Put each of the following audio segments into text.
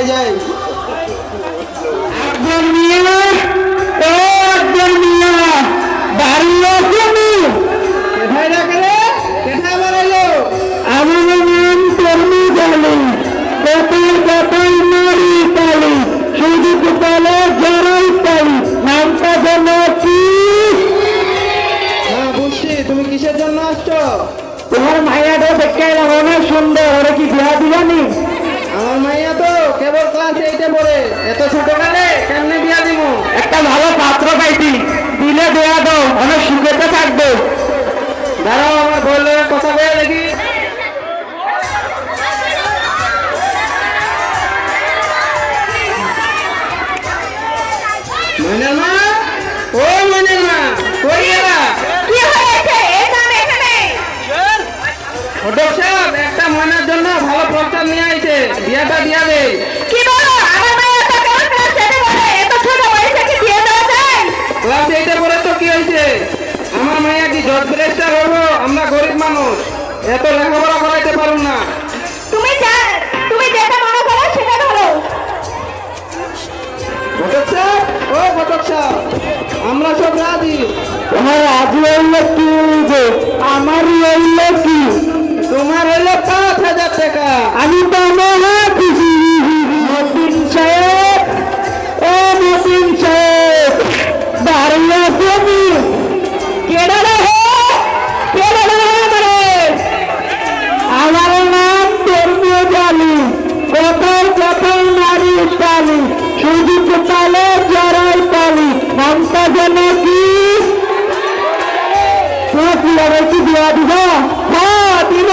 হ্যাঁ তাই কেবল ক্লাস এইটে এত ছোট কালে কেমনে বিয়া দিব একটা ভালো পাত্র পাইছি। দিলে দেয়া দাও অনেক সুখেতে থাকবে। দাঁড়াও আমার বললেন কথা বলে দেখি। মইনার মা ও মইনার মা কই এরা? কি হয়েছে? এই এখানে। ফটক একটা ময়নার জন্য ভালো প্রস্তাব নিয়ে আইছে। বিয়াটা দিয়া দে। হয়েছে। আমার মাইয়া কি জজ ব্রেস্টার হব আমরা গরিব মানুষ। এত লেখাপড়া করাইতে পারুম না। তুমি যা তুমি যেটা মনে করো সেটা ধরো ও আমরা সব রাজি। তোমার রাজি হইলে কি হইবে আমারই হইলে কি? তোমার হইল পাঁচ হাজার টাকা। আমি তো মহা খুশি মতিন সাহেব ও মতিন সাহেব। বিয়া দিব। হ্যাঁ দিব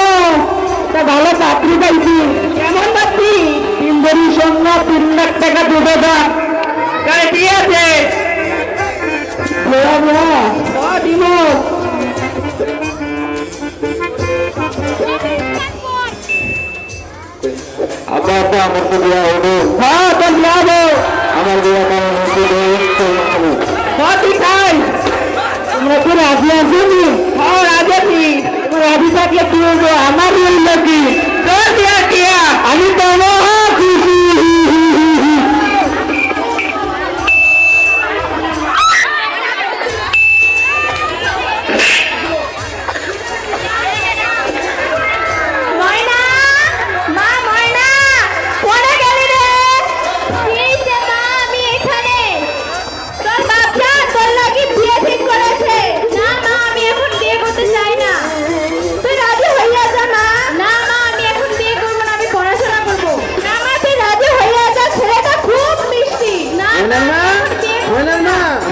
তা ভালো চাকরি পাইছি। কেমন পাচ্ছি তিন ভরি সঙ্গে তিন লাখ টাকা দুটো দাম ঠিক আছে? দিব আব্বা আমার তো বিয়া হ্যাঁ তো বিয়া হব আমার বিয়া কারণ হচ্ছে। আছো নি হ্যাঁ রাজি আছি তোমরা রাজি থাকলে কি হইব আমার হইল কি তোর বিয়া কিয়া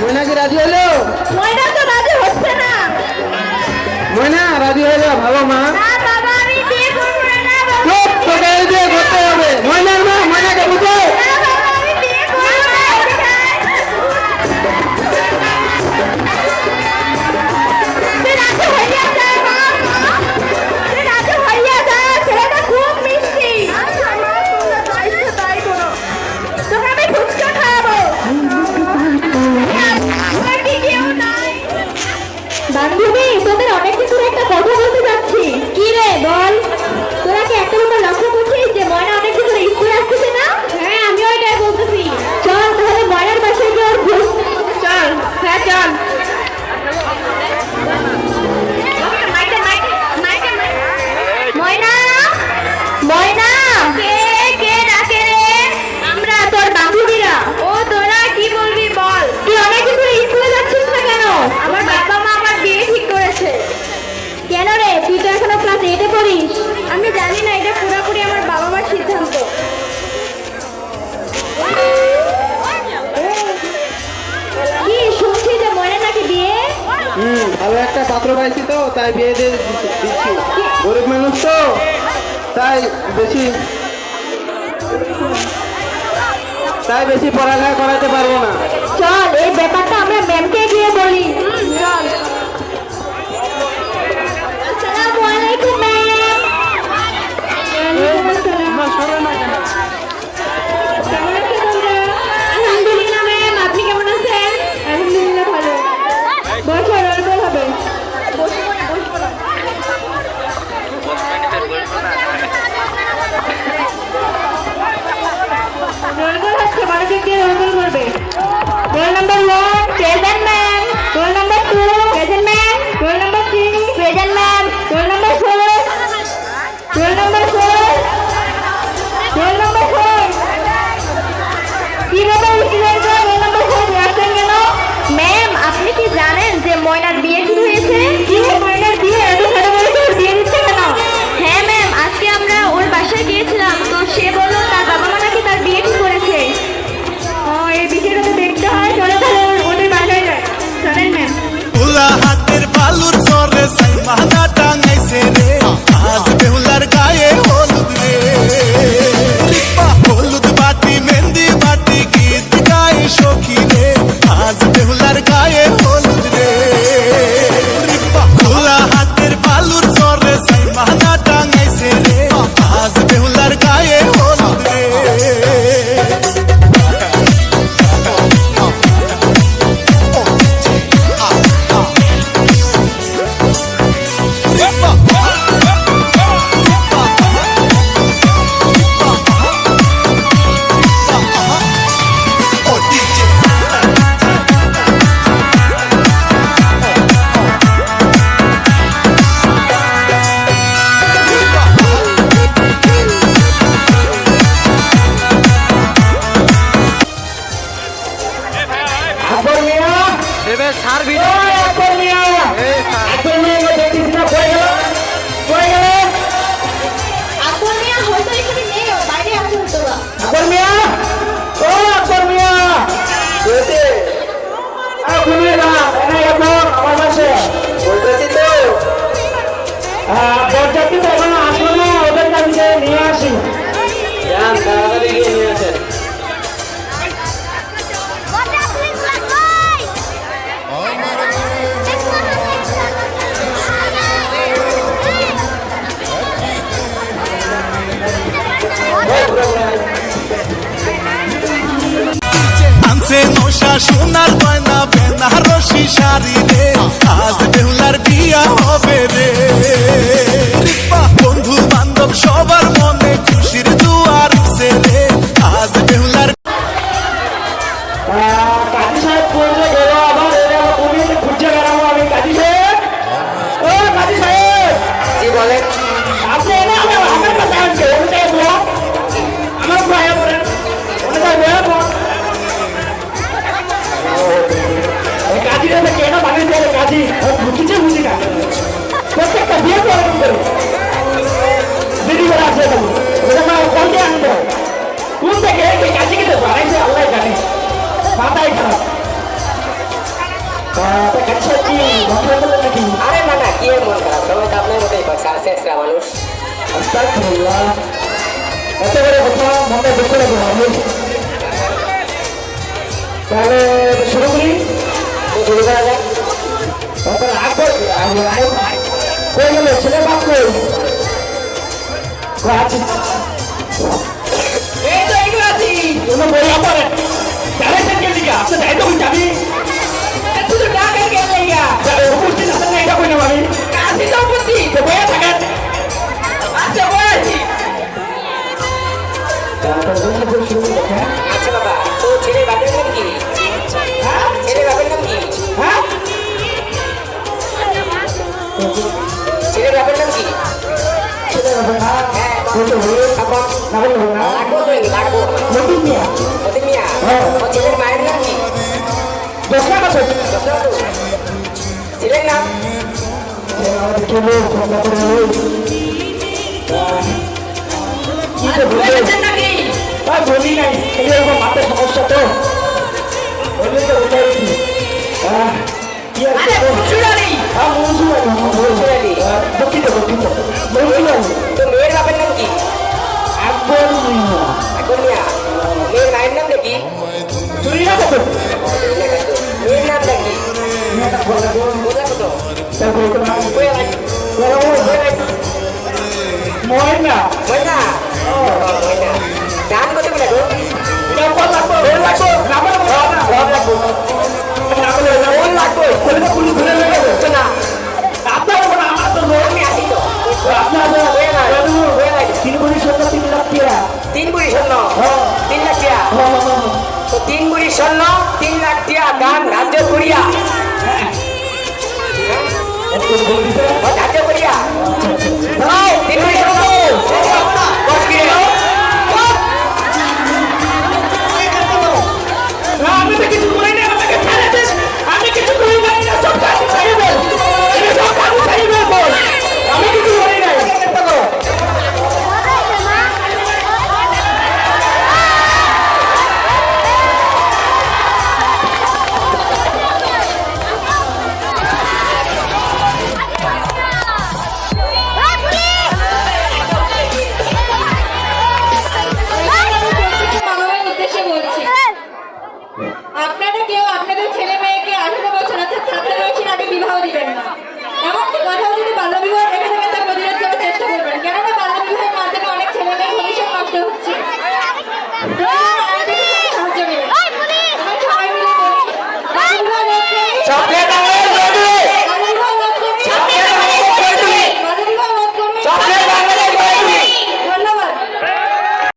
ময়না কি রাজি হলো? ময়না তো রাজি হচ্ছে না। ময়না রাজি হয়ে যাও ভালো মা। তোকে দিয়ে করতে হবে। ময়নার মা ময়নাকে বুঝো তাই বেশি তাই বেশি পড়ালেখা করাতে পারব ময়নার বিয়ে শুরু হয়েছে? কি ময়নার বিয়ে? এত বড় বড় কেন? হ্যাঁ ম্যাম আজকে আমরা ওর বাসায় গিয়েছিলাম। তো সে বলল তার বাবা নাকি তার বিয়ে ঠিক ও এই তো দেখতে হয়। চলো তাহলে চলেন ম্যাম উলা হাতের বালুর সরে সাইমা টাঙাইছে রে। হ্যাঁ, পর্যাপ্ত এখনও আসলো না ওদের কাছ সোনার গয়না হাসি সারি আরে না না কি মন খারাপ সবাই তো আপনার মতোই করছে আর শেষরা মানুষ। এত বড় কথা মনে দুঃখ লাগে মানুষ তাহলে শুরু করি। শুরু করা যাক। তারপর আকবর কই গেল? ছেলে বাপ যাবি মিয়া প্রদীপ মিয়া ও ছেলের মায়ের নাম কি দশটা বছর ছেলের নাম সমস্যা তো তিন লাখ টিয়া। তিন বুড়ি স্বর্ণ তিন লাখ টিয়া গান ধার্য করিয়া। হ্যাঁ। ধার্য করিয়া। হ্যাঁ।